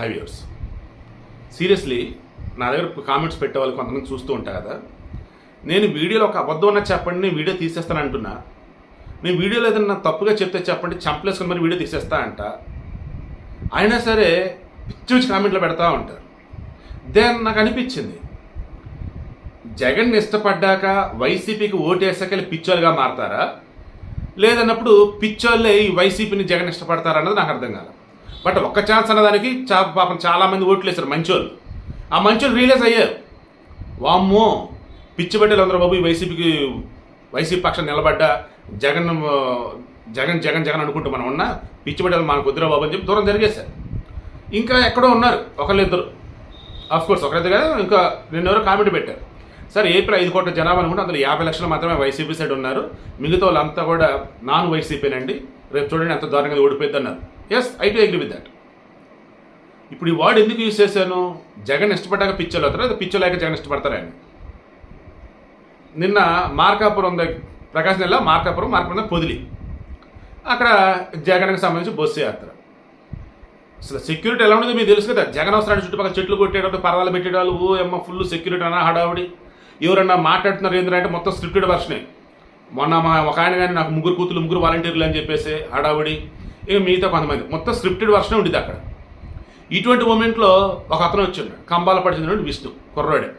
Five years. Seriously నా దగ్గర comments పెట్టే వాళ్ళు కొంతమంది చూస్తూ ఉంటారు కదా. నేను వీడియోలో ఒక అబద్ధం ఉన్న చెప్పండి నేను వీడియో తీసేస్తాను అంటున్నా. నేను వీడియోలో ఏదైనా తప్పుగా చెప్తే చెప్పండి చంపలేసుకుని మరి వీడియో తీసేస్తా అంట. అయినా సరే పిచ్చి పిచ్చి కామెంట్లు పెడతా ఉంటారు. దెన్ నాకు అనిపించింది జగన్ ఇష్టపడ్డాక వైసీపీకి ఓటేసాక వీళ్ళు పిచ్చోలుగా మారతారా? లేదన్నప్పుడు పిచ్చోళ్ళే ఈ వైసీపీని జగన్ ఇష్టపడతారన్నది నాకు అర్థం కాలేదు. బట్ ఒక్క ఛాన్స్ అన్నదానికి చా పాపం చాలామంది ఓట్లు వేశారు మంచోళ్ళు. ఆ మంచోళ్ళు రియలైజ్ అయ్యారు. వామ్మో పిచ్చిబడ్డలు అందరూ బాబు ఈ వైసీపీకి వైసీపీ పక్షం నిలబడ్డ జగన్ జగన్ జగన్ జగన్ అనుకుంటూ మనం ఉన్నా పిచ్చిబడ్డలు మనకు వద్దురా బాబు అని చెప్పి దూరం జరిగేశారు. ఇంకా ఎక్కడో ఉన్నారు ఒకళ్ళు ఇద్దరు కోర్స్ ఒకరిద్దరు కదా ఇంకా నిన్నెవరో కామెంట్ పెట్టారు. సరే ఏప్రిల్ ఐదు కోట్ల జనాభా అనుకుంటే అందులో యాభై లక్షలు మాత్రమే వైసీపీ సైడ్ ఉన్నారు. మిగతా వాళ్ళంతా కూడా నాన్ వైసీపీనండి. రేపు చూడండి ఎంత దారుణంగా ఓడిపోయింది అన్నారు. Yes I to agree with that ఇప్పుడు ఈ వర్డ్ ఎందుకు యూజ్ చేశాను? జగన్ ఇష్టపడ్డాక పిచ్చలు అవుతారా? లేదా పిచ్చోలేక జగన్ ఇష్టపడతారా అని నిన్న మార్కాపురం దగ్గర ప్రకాశం జిల్లా మార్కాపురం మార్కాపురం పొదిలి. అక్కడ జగన్కి సంబంధించి బస్సు యాత్ర. అసలు సెక్యూరిటీ ఎలా ఉండదు మీకు తెలుసు కదా? జగన్ అవసరాన్ని చుట్టుపక్కల చెట్లు కొట్టేటప్పుడు పర్వాలు పెట్టేవాళ్ళు ఓ అమ్మ ఫుల్ సెక్యూరిటీ అన్న హడావుడి. ఎవరన్నా మాట్లాడుతున్నారు ఏంటంటే మొత్తం స్క్రిప్టెడ్ వర్షనే మొన్న మా ఒక ఆయన కానీ నాకు ముగ్గురు కూతురు ముగ్గురు వాలంటీర్లు అని చెప్పేసి హడావుడి. ఇక మిగతా కొంతమంది. మొత్తం స్క్రిప్టెడ్ వర్షన్ ఉండేది అక్కడ. ఇటువంటి మూమెంట్లో ఒక అతను వచ్చిండు కంబాల పడిచినటువంటి విష్ణు కుర్రాడే.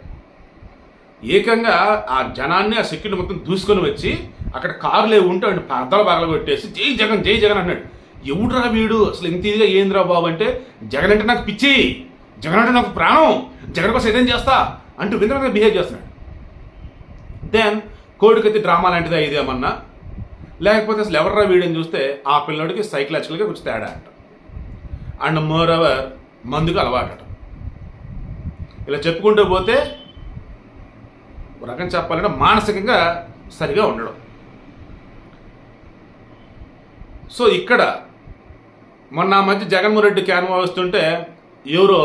ఏకంగా ఆ జనాన్ని ఆ సెక్యూరిటీ మొత్తం దూసుకొని వచ్చి అక్కడ కారులే ఉంటే అంటే పద్దాలు బాగలు పెట్టేసి జై జగన్ జై జగన్ అన్నాడు ఎవడురా వీడు? అసలు ఇంత ఇదిగా ఏందిరా బాబు అంటే జగన్ అంటే నాకు పిచ్చి. జగన్ అంటే నాకు ప్రాణం. జగన్ కోసం ఏదేం చేస్తా అంటూ వింతగా బిహేవ్ చేస్తున్నాడు. దెన్ కోడికత్తి డ్రామా లాంటిదా ఇదేమన్నా. లేకపోతే అసలు ఎవర్రా వీడని చూస్తే ఆ పిల్లడికి సైకలాజికల్గా కొంచెం తేడా అంట. అండ్ మోర్ అవర్ మందుకు అలవాటట ఇలా చెప్పుకుంటూ పోతే రకం చెప్పాలంటే మానసికంగా సరిగా ఉండడం. సో ఇక్కడ మొన్న ఆ మధ్య జగన్మోహన్ రెడ్డి క్యాన్వా వస్తుంటే ఎవరో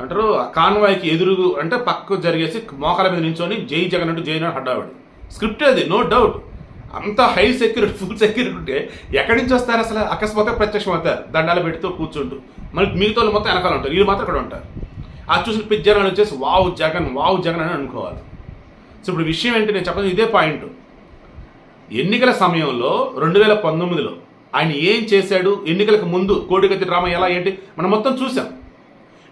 అంటారు ఆ కాన్వాయ్కి ఎదురు అంటే పక్కకు జరిగేసి మోకాల మీద నించొని జై జగన్ అంటూ జై అని హడ్డావిడు స్క్రిప్ట్ అది నో డౌట్. అంత హై సెక్యూరిటీ ఫుల్ సెక్యూరిటీ ఉంటే ఎక్కడి నుంచి వస్తారు అసలు? అకస్మాత్తుగా ప్రత్యక్షం అవుతారు. దండాలు పెడుతూ కూర్చుంటూ. మళ్ళీ మిగతా వాళ్ళు మొత్తం వెనకాల ఉంటారు. వీళ్ళు మాత్రం అక్కడ ఉంటారు. ఆ చూసిన పిచ్చి జనాలు వచ్చేసి వావ్ జగన్ వావ్ జగన్ అని అనుకోవాలి. సో ఇప్పుడు విషయం ఏంటి? నేను చెప్పడం ఇదే పాయింట్. ఎన్నికల సమయంలో రెండు వేల పంతొమ్మిదిలో ఆయన ఏం చేశాడు? ఎన్నికలకు ముందు కోడిగతి డ్రామా ఎలా ఏంటి? మనం మొత్తం చూసాం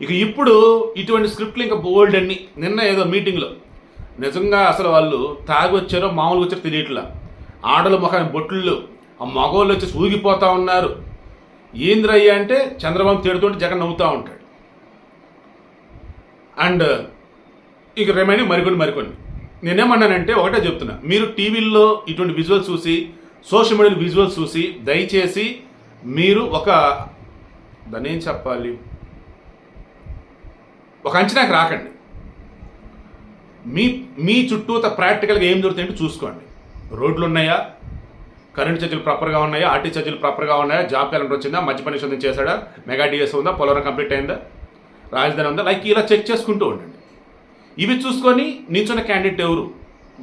ఇక ఇప్పుడు ఇటువంటి స్క్రిప్ట్లు ఇంకా బోల్డ్ అన్ని. నిన్న ఏదో మీటింగ్లో. నిజంగా అసలు వాళ్ళు తాగి వచ్చారో మామూలుగా వచ్చారో తెలియట్లా. ఆడల ముఖాన్ని బొట్లు ఆ మగవాళ్ళు వచ్చి ఊగిపోతూ ఉన్నారు. ఏంద్రయ్య అంటే చంద్రబాబు తిడుతుంటే జగన్ నవ్వుతూ ఉంటాడు. అండ్ ఇక రిమైనింగ్ మరికొన్ని మరికొన్ని. నేనేమన్నానంటే ఒకటే చెప్తున్నా. మీరు టీవీల్లో ఇటువంటి విజువల్స్ చూసి సోషల్ మీడియాలో విజువల్స్ చూసి దయచేసి మీరు ఒక దాన్ని ఏం చెప్పాలి? ఒక అంచనాకి రాకండి. మీ మీ చుట్టూత ప్రాక్టికల్గా ఏం జరుగుతాయంటే చూసుకోండి. రోడ్లు ఉన్నాయా కరెంట్ ఛార్జీలు ప్రాపర్గా ఉన్నాయా? ఆర్టీ ఛార్జీలు ప్రాపర్గా ఉన్నాయా? జాబ్ క్యాలెండర్ వచ్చిందా? మధ్య పని చేశాడా? మెగా డిఎస్ ఉందా? పోలవరం కంప్లీట్ అయిందా? రాజధాని ఉందా? లైక్ ఇలా చెక్ చేసుకుంటూ ఉండండి. ఇవి చూసుకొని నించున్న క్యాండిడేట్ ఎవరు?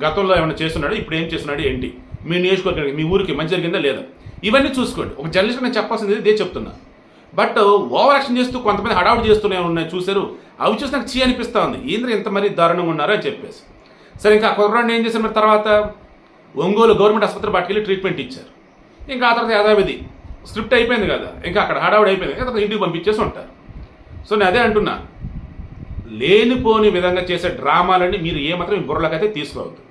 గతంలో ఏమైనా చేస్తున్నాడు? ఇప్పుడు ఏం చేస్తున్నాడు? ఏంటి? మీ నియోజకవర్గానికి మీ ఊరికి మంచి జరిగిందా లేదా? ఇవన్నీ చూసుకోండి. ఒక జర్నలిస్ట్ నేను చెప్పాల్సింది ఇదే చెప్తున్నా. బట్ ఓవర్ యాక్షన్ చేస్తూ కొంతమంది హడావుడి చేస్తూనే ఉన్నాయి. చూశారు? అవి చూసి నాకు చీ అనిపిస్తూ ఉంది. ఏంద్ర ఇంత మరీ దారుణంగా ఉన్నారో అని చెప్పేసి. సరే ఇంకా కుర్రాడిని ఏం చేశారు మరి తర్వాత? ఒంగోలు గవర్నమెంట్ ఆసుపత్రి పట్టుకెళ్ళి ట్రీట్మెంట్ ఇచ్చారు. ఇంకా ఆ తర్వాత యథావిధి. స్క్రిప్ట్ అయిపోయింది కదా. ఇంకా అక్కడ హడావుడి అయిపోయింది. కదా తర్వాత ఇంటికి పంపించేసి ఉంటారు. సో నేను అదే అంటున్నా. లేనిపోని విధంగా చేసే డ్రామాలని మీరు ఏమాత్రం బుర్రలకైతే తీసుకోవద్దు.